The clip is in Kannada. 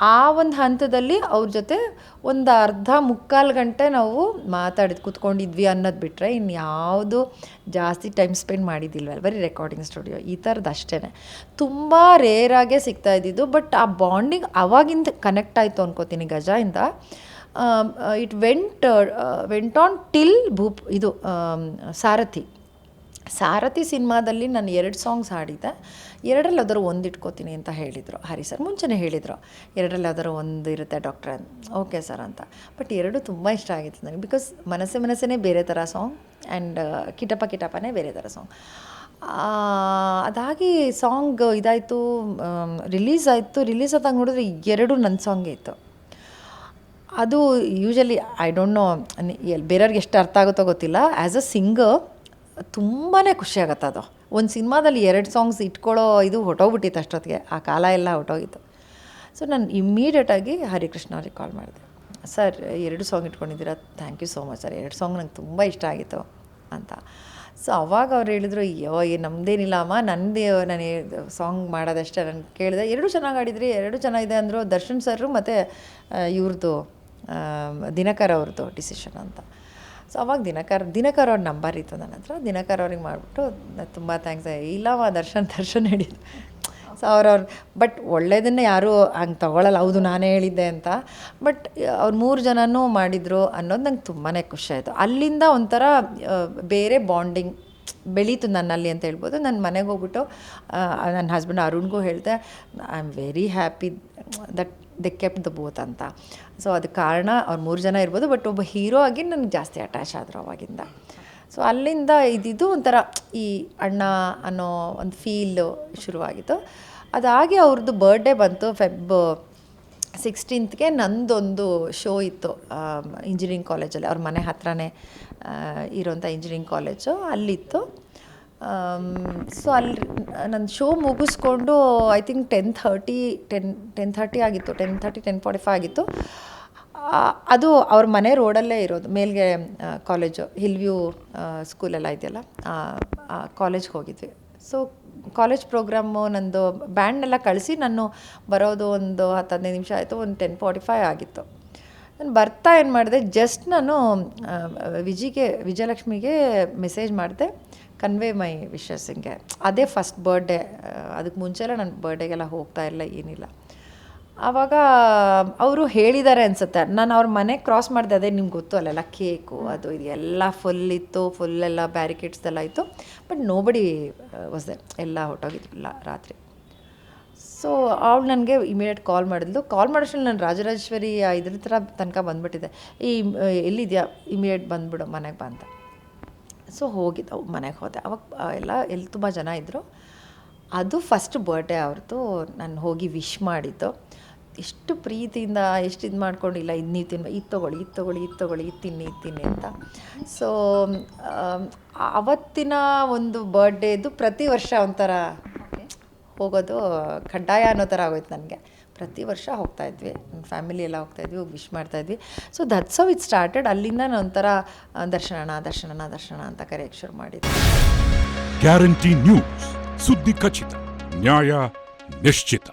ಆ ಒಂದು ಹಂತದಲ್ಲಿ ಅವ್ರ ಜೊತೆ ಒಂದು ಅರ್ಧ ಮುಕ್ಕಾಲು ಗಂಟೆ ನಾವು ಮಾತಾಡಿದ್ ಕೂತ್ಕೊಂಡಿದ್ವಿ ಅನ್ನೋದು ಬಿಟ್ಟರೆ ಇನ್ಯಾವುದು ಜಾಸ್ತಿ ಟೈಮ್ ಸ್ಪೆಂಡ್ ಮಾಡಿದ್ದಿಲ್ವಲ್ಲ ಬರೀ ರೆಕಾರ್ಡಿಂಗ್ ಸ್ಟುಡಿಯೋ ಈ ಥರದ್ದು ಅಷ್ಟೇ ತುಂಬ ರೇರಾಗೆ ಸಿಗ್ತಾ ಇದ್ದಿದ್ದು, ಬಟ್ ಆ ಬಾಂಡಿಂಗ್ ಅವಾಗಿಂದ ಕನೆಕ್ಟ್ ಆಯಿತು ಅನ್ಕೋತೀನಿ ಗಜಾಯಿಂದ. It went went on till Bhup, ಇದು ಸಾರಥಿ. ಸಾರಥಿ ಸಿನಿಮಾದಲ್ಲಿ ನಾನು ಎರಡು ಸಾಂಗ್ಸ್ ಹಾಡಿದ್ದೆ. ಎರಡರಲ್ಲಿ ಅದರ ಒಂದು ಇಟ್ಕೋತೀನಿ ಅಂತ ಹೇಳಿದರು. ಹರಿ ಸರ್ ಮುಂಚೆನೇ ಹೇಳಿದರು. ಎರಡರಲ್ಲಿ ಅದರ ಒಂದು ಇರುತ್ತೆ ಡಾಕ್ಟ್ರೆ ಓಕೆ ಸರ್ ಅಂತ. ಬಟ್ ಎರಡು ತುಂಬ ಇಷ್ಟ ಆಗಿತ್ತು ನನಗೆ ಬಿಕಾಸ್ ಮನಸ್ಸೆ ಮನಸ್ಸೇ ಬೇರೆ ಥರ ಸಾಂಗ್ ಆ್ಯಂಡ್ ಕಿಟಪ ಕಿಟಪನೇ ಬೇರೆ ಥರ ಸಾಂಗ್. ಅದಾಗಿ ಸಾಂಗ್ ಇದಾಯಿತು ರಿಲೀಸ್ ಆಯಿತು. ರಿಲೀಸ್ ಆದಾಗ ನೋಡಿದ್ರೆ ಎರಡು ನನ್ನ ಸಾಂಗೇ ಇತ್ತು. ಅದು ಯೂಶಲಿ ಐ ಡೋಂಟ್ ನೋ, ಬೇರೆಯವ್ರಿಗೆ ಎಷ್ಟು ಅರ್ಥ ಆಗುತ್ತೋ ಗೊತ್ತಿಲ್ಲ. ಆ್ಯಸ್ ಅ ಸಿಂಗರ್ ತುಂಬಾ ಖುಷಿ ಆಗುತ್ತೆ ಅದು. ಒಂದು ಸಿನಿಮಾದಲ್ಲಿ ಎರಡು ಸಾಂಗ್ಸ್ ಇಟ್ಕೊಳ್ಳೋ ಇದು ಹೊಟ್ಟೋಗ್ಬಿಟ್ಟಿತ್ತು ಅಷ್ಟೊತ್ತಿಗೆ. ಆ ಕಾಲ ಎಲ್ಲ ಹೊಟ್ಟೋಗಿತ್ತು ಸೊ ನಾನು ಇಮ್ಮಿಡಿಯೇಟಾಗಿ ಹರಿಕೃಷ್ಣ ಅವ್ರಿಗೆ ಕಾಲ್ ಮಾಡಿದೆ. ಸರ್, ಎರಡು song ಇಟ್ಕೊಂಡಿದ್ದೀರಾ? Thank you so much sir. ಎರಡು ಸಾಂಗ್ ನಂಗೆ ತುಂಬ ಇಷ್ಟ ಆಗಿತ್ತು ಅಂತ. ಸೊ ಅವಾಗ ಅವ್ರು ಹೇಳಿದ್ರು, ಅಯ್ಯೋ ನಮ್ಮದೇನಿಲ್ಲ ಅಮ್ಮ. ನನ್ನದೇ ನಾನು ಸಾಂಗ್ ಮಾಡೋದಷ್ಟೇ. ನಾನು ಕೇಳಿದೆ, ಎರಡು ಚೆನ್ನಾಗಿ ಆಡಿದ್ರಿ ಎರಡು ಚೆನ್ನಾಗಿದೆ ಅಂದರು ದರ್ಶನ್ ಸರ್ ಮತ್ತು ಇವ್ರದ್ದು ದಿನಕರ್ ಅವ್ರದ್ದು ಡಿಸಿಷನ್ ಅಂತ. ಸೊ ಅವಾಗ ದಿನಕರ್ ದಿನಕರ್ ಅವ್ರ ನಂಬರ್ ಇತ್ತು ನನ್ನ ಹತ್ರ. ದಿನಕರ್ ಅವ್ರಿಗೆ ಮಾಡಿಬಿಟ್ಟು ತುಂಬ ಥ್ಯಾಂಕ್ಸ್ ಇಲ್ಲವ ದರ್ಶನ್ ದರ್ಶನ್ ಹೇಳಿದ್ರು ಸೊ ಅವ್ರವ್ರು ಬಟ್ ಒಳ್ಳೇದನ್ನೇ ಯಾರೂ ಹಂಗೆ ತೊಗೊಳಲ್ಲ. ಹೌದು, ನಾನೇ ಹೇಳಿದ್ದೆ ಅಂತ. ಬಟ್ ಅವ್ರು ಮೂರು ಜನನೂ ಮಾಡಿದರು ಅನ್ನೋದು ನಂಗೆ ತುಂಬಾ ಖುಷಿ ಆಯಿತು. ಅಲ್ಲಿಂದ ಒಂಥರ ಬೇರೆ ಬಾಂಡಿಂಗ್ ಬೆಳೀತು ನನ್ನಲ್ಲಿ ಅಂತ ಹೇಳ್ಬೋದು. ನನ್ನ ಮನೆಗೆ ಹೋಗ್ಬಿಟ್ಟು ನನ್ನ ಹಸ್ಬೆಂಡ್ ಅರುಣ್ಗೂ ಹೇಳಿದೆ I am very happy that they kept the both ಅಂತ. ಸೊ ಅದು ಕಾರಣ ಅವ್ರು ಮೂರು ಜನ ಇರ್ಬೋದು ಬಟ್ ಒಬ್ಬ ಹೀರೋ ಆಗಿ ನನಗೆ ಜಾಸ್ತಿ ಅಟ್ಯಾಚ್ ಆದರು ಅವಾಗಿಂದ. ಸೊ ಅಲ್ಲಿಂದ ಇದಿದ್ದು ಒಂಥರ ಈ ಅಣ್ಣ ಅನ್ನೋ ಒಂದು ಫೀಲು ಶುರುವಾಗಿತ್ತು. ಅದಾಗಿ ಅವ್ರದ್ದು ಬರ್ಡೇ ಬಂತು ಫೆಬ್ ಸಿಕ್ಸ್ಟೀನ್ತ್ಗೆ ನಂದೊಂದು ಶೋ ಇತ್ತು ಇಂಜಿನಿಯರಿಂಗ್ ಕಾಲೇಜಲ್ಲಿ ಅವ್ರ ಮನೆ ಹತ್ರನೇ ಇರೋಂಥ ಇಂಜಿನಿಯರಿಂಗ್ ಕಾಲೇಜು ಅಲ್ಲಿತ್ತು. ಸೊ ಅಲ್ಲಿ ನನ್ನ ಶೋ ಮುಗಿಸ್ಕೊಂಡು I think ten thirty ten ten thirty ಆಗಿತ್ತು ten thirty ten forty five ಆಗಿತ್ತು ಅದು ಅವ್ರ ಮನೆ ರೋಡಲ್ಲೇ ಇರೋದು, ಮೇಲ್ಗೆ ಕಾಲೇಜು ಹಿಲ್ ವ್ಯೂ ಸ್ಕೂಲೆಲ್ಲ ಇದೆಯಲ್ಲ ಕಾಲೇಜ್ಗೆ ಹೋಗಿದ್ವಿ. ಸೊ ಕಾಲೇಜ್ ಪ್ರೋಗ್ರಾಮು ನಂದು ಬ್ಯಾಂಡ್ನೆಲ್ಲ ಕಳಿಸಿ ನಾನು ಬರೋದು ಒಂದು ಹತ್ತು ಹದಿನೈದು ನಿಮಿಷ ಆಯಿತು, ಒಂದು ಟೆನ್ ಫಾರ್ಟಿ ಫೈವ್ ಆಗಿತ್ತು. ನಾನು ಬರ್ತಾ ಏನು ಮಾಡಿದೆ ಜಸ್ಟ್ ನಾನು ವಿಜಿಗೆ, ವಿಜಯಲಕ್ಷ್ಮಿಗೆ ಮೆಸೇಜ್ ಮಾಡಿದೆ. ಕನ್ವೆ ಮೈ ವಿಶಸ್ ಹಿಂಗೆ. ಅದೇ ಫಸ್ಟ್ ಬರ್ಡೇ ಅದಕ್ಕೆ ಮುಂಚೆಲ್ಲ ನನ್ನ ನಾನು ಬರ್ಡೇಗೆಲ್ಲ ಹೋಗ್ತಾ ಇಲ್ಲ, ಏನಿಲ್ಲ. ಆವಾಗ ಅವರು ಹೇಳಿದ್ದಾರೆ ಅನಿಸುತ್ತೆ. ನಾನು ಅವ್ರ ಮನೆ ಕ್ರಾಸ್ ಮಾಡಿದೆ, ಅದೇ ನಿಮ್ಗೆ ಗೊತ್ತು ಅಲ್ಲೆಲ್ಲ ಕೇಕು ಅದು ಇದು ಎಲ್ಲ ಫುಲ್ ಇತ್ತು ಫುಲ್ ಎಲ್ಲ ಬ್ಯಾರಿಕೇಡ್ಸ್ ಎಲ್ಲ ಇತ್ತು. ಬಟ್ ನೋಬಡಿ ವಾಸ್ ಎಲ್ಲ ಹೊಟ್ಟೋಗಿದ್ವಿಲ್ಲ ರಾತ್ರಿ. ಸೊ ಅವಳು ನನಗೆ ಇಮಿಡಿಯೇಟ್ ಕಾಲ್ ಮಾಡಿದ್ಲು. ಕಾಲ್ ಮಾಡೋಷ್ಟು ನಾನು ರಾಜರಾಜೇಶ್ವರಿ ಇದ್ರ ಥರ ತನಕ ಬಂದುಬಿಟ್ಟಿದ್ದೆ. ಈ ಎಲ್ಲಿದೆಯಾ? ಇಮಿಡಿಯೇಟ್ ಬಂದ್ಬಿಡು, ಮನೆಗೆ ಬಂದ ಸೊ ಹೋಗಿದ್ದು ಮನೆಗೆ ಹೋದೆ. ಅವಾಗ ಎಲ್ಲ ಎಲ್ಲಿ ತುಂಬ ಜನ ಇದ್ದರು ಅದು ಫಸ್ಟ್ ಬರ್ಡೇ ಅವ್ರದ್ದು ನಾನು ಹೋಗಿ ವಿಶ್ ಮಾಡಿದ್ದು. ಎಷ್ಟು ಪ್ರೀತಿಯಿಂದ ಎಷ್ಟು ಇದು ಮಾಡ್ಕೊಂಡಿಲ್ಲ ಇದು ನೀವು ತಿನ್ನ ಇದು ತೊಗೊಳ್ಳಿ ಇದು ತೊಗೊಳ್ಳಿ ಇದು ತೊಗೊಳ್ಳಿ ಇದು ತಿನ್ನಿ ಇದು ತಿನ್ನಿ ಅಂತ. ಸೊ ಅವತ್ತಿನ ಒಂದು ಬರ್ಡೇದು ಪ್ರತಿ ವರ್ಷ ಒಂಥರ ಹೋಗೋದು ಕಡ್ಡಾಯ ಅನ್ನೋ ಥರ ಆಗೋಯ್ತು ನನಗೆ. ಪ್ರತಿ ವರ್ಷ ಹೋಗ್ತಾ ಇದ್ವಿ. ನನ್ನ ಫ್ಯಾಮಿಲಿ ಎಲ್ಲ ಹೋಗ್ತಾ ಇದ್ವಿ, ಹೋಗಿ ವಿಶ್ ಮಾಡ್ತಾ ಇದ್ವಿ. So that's how it started ಅಲ್ಲಿಂದ ಒಂಥರ ದರ್ಶನಣ ದರ್ಶನಣ ದರ್ಶನ ಅಂತ ಕರೆಯಕ್ಕೆ ಶುರು ಮಾಡಿದ್ವಿ ಗ್ಯಾರಂಟಿ ನ್ಯೂಸ್ ಸುದ್ದಿ ಖಚಿತ, ನ್ಯಾಯ ನಿಶ್ಚಿತ.